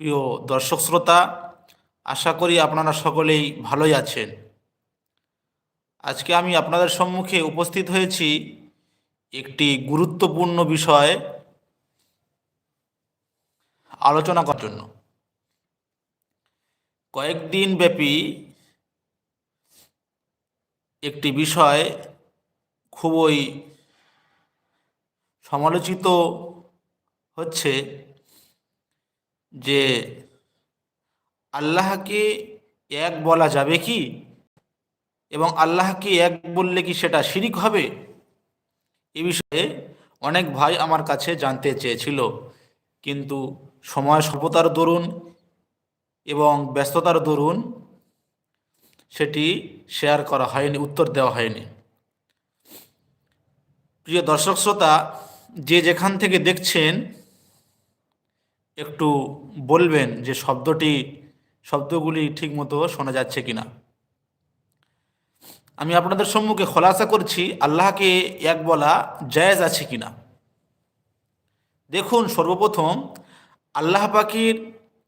প্রিয় দর্শক শ্রোতা, আশা করি আপনারা সকলেই ভালোই আছেন। আজকে আমি আপনাদের সম্মুখে উপস্থিত হয়েছি একটি গুরুত্বপূর্ণ বিষয় আলোচনা করার জন্য। কয়েকদিন ব্যাপী একটি বিষয় খুবই সমালোচিত হচ্ছে। যে আল্লাহকে এক বলা যাবে কি? এবং আল্লাহকে এক বললে কি সেটা শিরিক হবে? এ বিষয়ে অনেক ভাই আমার কাছে জানতে চেয়েছিল। কিন্তু সময় স্বল্পতার দরুন এবং ব্যস্ততার দরুন সেটি শেয়ার করা হয়নি, উত্তর দেওয়া হয়নি। প্রিয় দর্শক শ্রোতা, যে যেখান থেকে দেখছেন একটু বলবেন যে শব্দটি, শব্দগুলি ঠিকমতো শোনা যাচ্ছে কিনা। আমি আপনাদের সম্মুখে খোলাসা করছি, আল্লাহকে এক বলা জায়েজ আছে কিনা। দেখুন, সর্বপ্রথম আল্লাহ পাকির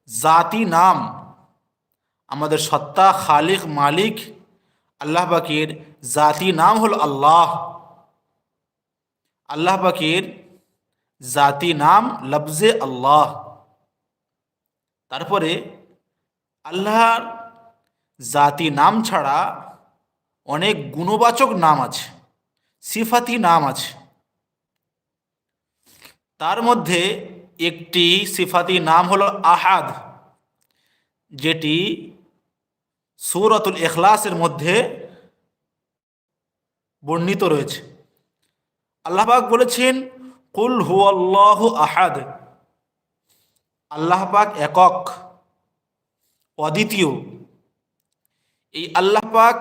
জাতি নাম, আমাদের সত্তা, খালিক, মালিক, আল্লাহ পাকির জাতি নাম হল আল্লাহ। আল্লাহ পাকির জাতি নাম, লফজে আল্লাহ। তারপরে আল্লাহর জাতি নাম ছাড়া অনেক গুণবাচক নাম আছে, সিফাতি নাম আছে। তার মধ্যে একটি সিফাতি নাম হলো আহাদ, যেটি সুরতুল এখলাসের মধ্যে বর্ণিত রয়েছে। আল্লাহবাক বলেছেন, কুল হু আল্লাহ আহাদ। আল্লাহ পাক একক, অদ্বিতীয়। এই আল্লাহ পাক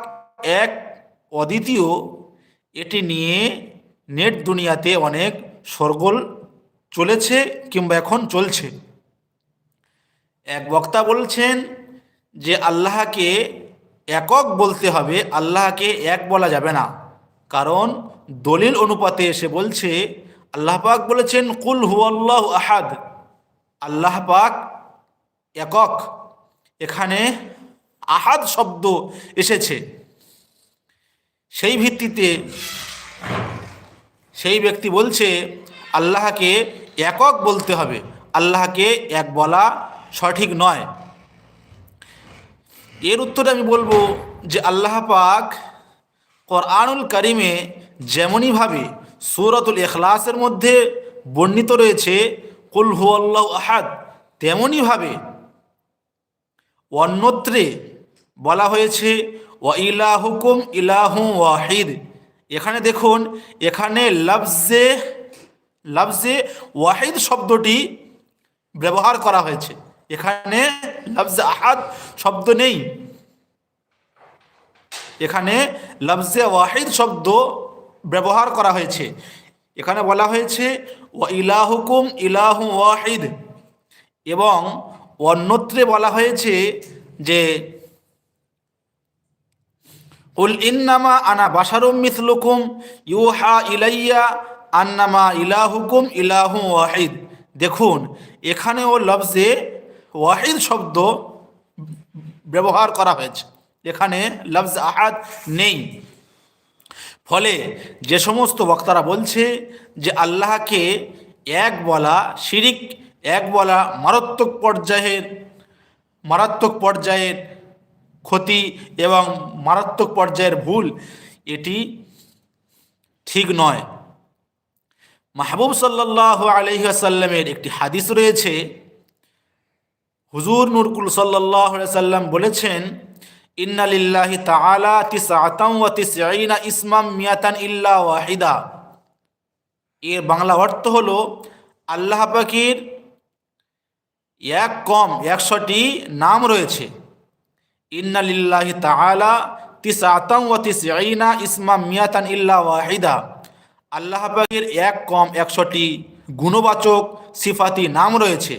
এক, অদ্বিতীয়। এটি নিয়ে নেট দুনিয়াতে অনেক সরগোল চলেছে কিংবা এখন চলছে। এক বক্তা বলছেন যে, আল্লাহকে একক বলতে হবে, আল্লাহকে এক বলা যাবে না। কারণ দলিল অনুপাতে এসে বলছে, আল্লাহ পাক বলেছেন, কুল হু আল্লাহ আহাদ। আল্লাহ পাক একক। এখানে আহাদ শব্দ এসেছে। সেই ভিত্তিতে সেই ব্যক্তি বলছে, আল্লাহকে একক বলতে হবে। আল্লাহকে এক বলা সঠিক নয়। এর উত্তরে আমি বলব যে আল্লাহ পাক কোরআনুল করিমে যেমনইভাবে সুরতুল এখলাসের মধ্যে বর্ণিত রয়েছে কুল হু আল্লাহ আহাদ তেমনইভাবে অন্যত্রে বলা হয়েছে, ওয়া ইলাহুকুম ইলাহু ওয়াহিদ। এখানে দেখুন, এখানে লফজে লফজে ওয়াহিদ শব্দটি ব্যবহার করা হয়েছে। এখানে লফজে আহাদ শব্দ নেই। এখানে লফজে ওয়াহিদ শব্দ ব্যবহার করা হয়েছে। এখানে বলা হয়েছে ও ইলাহুকুম ইলাহু ওয়াহিদ। এবং অন্যত্রে বলা হয়েছে যে, উল ইন্নামা আনা বাসারুম মিথলুকুম ইউহা ইলাইয়া আন্নামা ইলাহুকুম ইলাহু ওয়াহিদ। দেখুন, এখানেও লফজে ওয়াহিদ শব্দ ব্যবহার করা হয়েছে। এখানে লফজ আহাদ নেই। ফলে যে সমস্ত বক্তারা বলছে যে আল্লাহকে এক বলা শিরিক, এক বলা মারাত্মক পর্যায়ের মারাত্মক পর্যায়ের ক্ষতি এবং মারাত্মক পর্যায়ের ভুল, এটি ঠিক নয়। মাহবুব সাল্লাহ আলহিহাসাল্লামের একটি হাদিস রয়েছে। হুজুর নুরকুল সাল্লাহ সাল্লাম বলেছেন ইন্নালিল্লাহি তাআলা তিসআতাম ওয়া তিসঈনা ইসমাম মিয়াতান ইল্লা ওয়াহিদা এর বাংলা অর্থ হলো, আল্লাহ পাকির এক কম একশোটি নাম রয়েছে। ইন্নালিল্লাহি তাআলা তিসআতাম ওয়া তিসঈনা ইসমাম মিয়াতান ইল্লা ওয়াহিদা আল্লাহ পাকের এক কম একশোটি গুণবাচক সিফাতি নাম রয়েছে।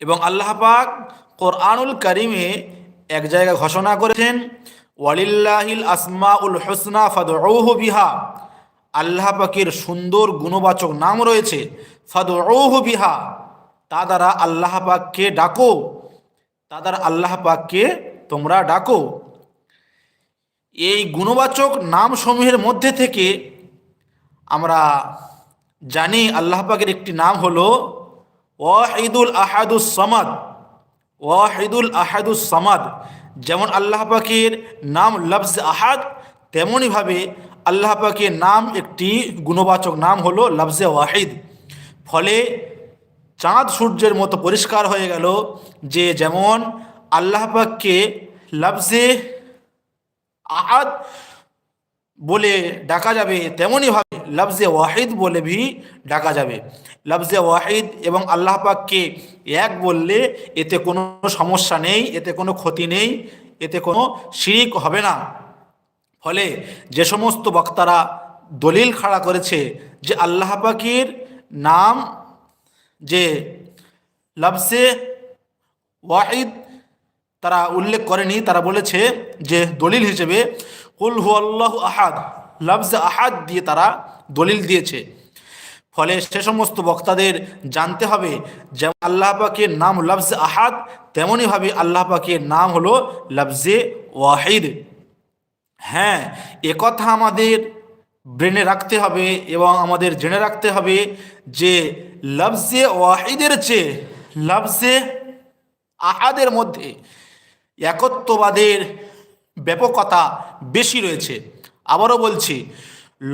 এবং আল্লাহ পাক কোরআনুল করিমে এক জায়গায় ঘোষণা করেছেন, ওয়ালিল্লাহিল আসমা উল হোসনা ফাদউহু বিহা। আল্লাহ পাকের সুন্দর গুণবাচক নাম রয়েছে, ফাদউহু বিহা। তা দ্বারা আল্লাহ পাককে ডাকো, তা দ্বারা আল্লাহ পাককে তোমরা ডাকো। এই গুণবাচক নাম সমূহের মধ্যে থেকে আমরা জানি আল্লাহ পাকের একটি নাম হলো, ওয়াহিদুল আহাদুস সামাদ। ওয়াহিদুল আহাদুস সামাদ। যেমন আল্লাহ পাকের নাম লফজ আহাদ তেমনইভাবে আল্লাহ পাকের নাম একটি গুণবাচক নাম হলো লফজে ওয়াহিদ। ফলে চাঁদ সূর্যের মতো পরিষ্কার হয়ে গেল যে যেমন আল্লাহ পাককে লফজে আহাদ বলে ডাকা যাবে, তেমনই তেমনইভাবে লফজে ওয়াহিদ বলে ভি ডাকা যাবে। লফজে ওয়াহিদ এবং আল্লাহ পাককে এক বললে এতে কোনো সমস্যা নেই, এতে কোনো ক্ষতি নেই, এতে কোনো শিরিক হবে না। ফলে যে সমস্ত বক্তারা দলিল খাড়া করেছে যে আল্লাহ পাকির নাম যে লফজে ওয়াহিদ তারা উল্লেখ করেনি, তারা বলেছে যে দলিল হিসেবে কুল হু আল্লাহ আহাদ। লফজ আহাদ দিয়ে তারা দলিল দিয়েছে। ফলে সে সমস্ত বক্তাদের জানতে হবে, যেমন আল্লাহ পাকের নাম লফজ আহাদ তেমনইভাবে আল্লাহ পাকের নাম হলো লফজে ওয়াহিদ। হ্যাঁ একথা আমাদের ব্রেনে রাখতে হবে এবং আমাদের জেনে রাখতে হবে যে লফজে ওয়াহিদের চেয়ে লফজে আহাদের মধ্যে একত্ববাদের ব্যাপকতা বেশি রয়েছে। আবারও বলছি,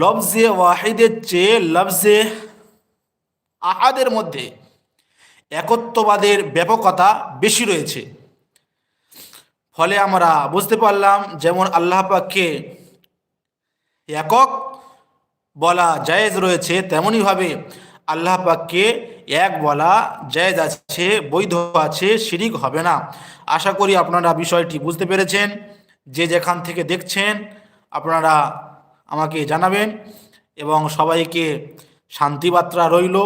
লফজে ওয়াহিদের চেয়ে লফজে আহাদের মধ্যে একত্ববাদের ব্যাপকতা বেশি রয়েছে। ফলে আমরা বুঝতে পারলাম যেমন আল্লাহ পাককে একক বলা জায়েজ রয়েছে তেমনইভাবে আল্লাহ পাককে এক বলা জায়েজ আছে, বৈধ আছে, শিরিক হবে না। আশা করি আপনারা বিষয়টি বুঝতে পেরেছেন। যে যেখান থেকে দেখছেন, আপনারা আমাকে জানাবেন এবং সবাইকে শান্তিবার্তা রইল।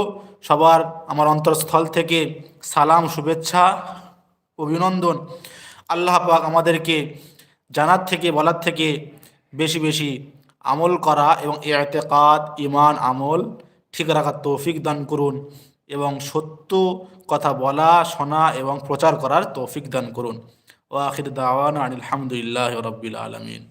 সবার আমার অন্তরস্থল থেকে সালাম, শুভেচ্ছা, অভিনন্দন। আল্লাহ পাক আমাদেরকে জানার থেকে, বলার থেকে বেশি বেশি আমল করা এবং এতেকাদ ইমান আমল ঠিক রাখার তৌফিক দান করুন এবং সত্য কথা বলা, শোনা এবং প্রচার করার তৌফিক দান করুন। ও আখির দাওয়ান আলহামদুলিল্লাহ রব্বিল আলমিন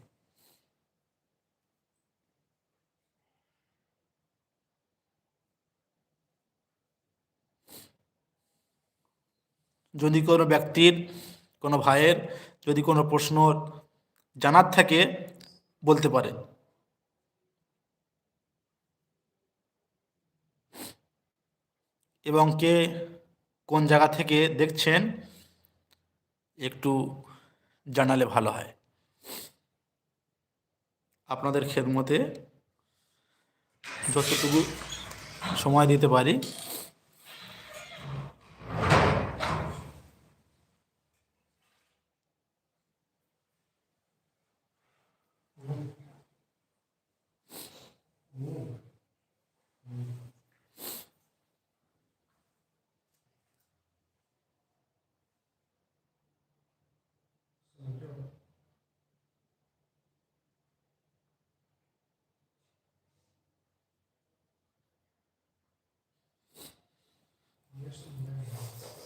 যদি কোনো ব্যক্তির, কোনো ভাইয়ের, যদি কোনো প্রশ্ন জানার থাকে, বলতে পারে এবং কে কোন জায়গা থেকে দেখছেন একটু জানালে ভালো হয়। আপনাদের খেদমতে যতটুকু সময় দিতে পারি Mr. Marion.